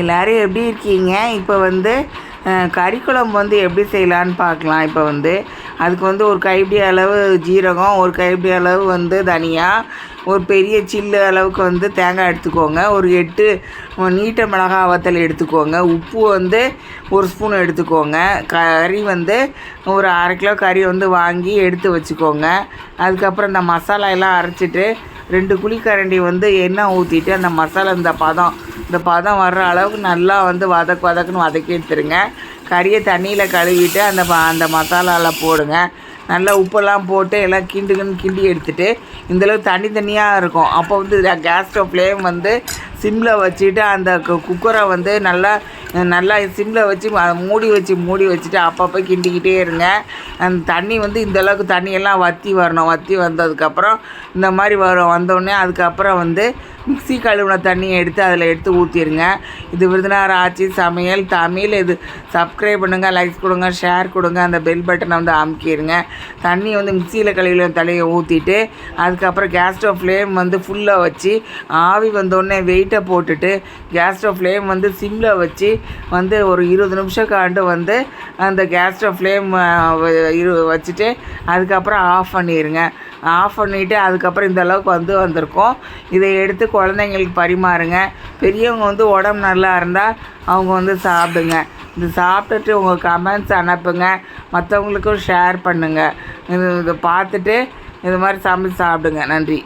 எல்லோரும் எப்படி இருக்கீங்க? இப்போ வந்து கறி குழம்பு வந்து எப்படி செய்யலான்னு பார்க்கலாம். இப்போ வந்து அதுக்கு வந்து ஒரு கைப்பிடி அளவு ஜீரகம் ஒரு கைப்பிடி அளவு வந்து தனியாக ஒரு பெரிய சில்லு அளவுக்கு வந்து தேங்காய் எடுத்துக்கோங்க. ஒரு எட்டு நீட்ட மிளகாய் வத்தல் எடுத்துக்கோங்க. உப்பு வந்து ஒரு ஸ்பூன் எடுத்துக்கோங்க. கறி வந்து ஒரு அரை கிலோ கறி வந்து வாங்கி எடுத்து வச்சுக்கோங்க. அதுக்கப்புறம் இந்த மசாலா எல்லாம் அரைச்சிட்டு ரெண்டு குழிக்கரண்டி வந்து எண்ணெய் ஊற்றிட்டு அந்த மசாலா இந்த பதம் இந்த பதம் வர்ற அளவுக்கு நல்லா வந்து வதக்கு வதக்குன்னு வதக்கி எடுத்துருங்க. கறியை தண்ணியில் கழுவிட்டு அந்த அந்த மசாலாவில் போடுங்க. நல்லா உப்பெல்லாம் போட்டு எல்லாம் கிண்டுக்குன்னு கிண்டி எடுத்துட்டு இந்தளவுக்கு தனி தனியாக இருக்கும். அப்போ வந்து கேஸ் ஸ்டவ் ஃப்ளேம் வந்து சிம்மில் வச்சுட்டு அந்த கு- குக்கரை வந்து நல்லா நல்லா சிம்மில் வச்சு மூடி வச்சு மூடி வச்சுட்டு அப்பப்போ கிண்டிக்கிட்டே இருங்க. அந்த தண்ணி வந்து இந்த அளவுக்கு தண்ணியெல்லாம் வற்றி வரணும். வற்றி வந்ததுக்கப்புறம் இந்த மாதிரி வரும் வந்தோடனே அதுக்கப்புறம் வந்து மிக்ஸி கழுவின தண்ணியை எடுத்து அதில் எடுத்து ஊற்றிடுங்க இது விருதுநகர் ஆட்சி சமையல் தமிழ். இது சப்ஸ்கிரைப் பண்ணுங்கள் லைக்ஸ் கொடுங்க ஷேர் கொடுங்க அந்த பெல் பட்டனை வந்து அமுக்கிடுங்க தண்ணி வந்து மிக்சியில் கழுவின தலையை ஊற்றிட்டு அதுக்கப்புறம் கேஸ் ஸ்டவ் ஃப்ளேம் வந்து ஃபுல்லாக வச்சு ஆவி வந்தோடனே வெயிட்டை போட்டுட்டு கேஸ் ஸ்டவ் ஃப்ளேம் வந்து சிம்மில் வச்சு வந்து ஒரு இருபது நிமிஷம் காண்டு வந்து அந்த கேஸ் ஸ்டவ் ஃப்ளேம் இரு வச்சுட்டு அதுக்கப்புறம் ஆஃப் பண்ணிடுங்க ஆஃப் பண்ணிவிட்டு அதுக்கப்புறம் இந்த அளவுக்கு வந்து வந்திருக்கும். இதை எடுத்து குழந்தைங்களுக்கு பரிமாறுங்க. பெரியவங்க வந்து உடம்பு நல்லா இருந்தால் அவங்க வந்து சாப்பிடுங்க. இது சாப்பிட்டுட்டு உங்கள் கமெண்ட்ஸ் அனுப்புங்க. மற்றவங்களுக்கும் ஷேர் பண்ணுங்கள் இது இதை பார்த்துட்டு இது மாதிரி சமைச்சு சாப்பிடுங்க. நன்றி.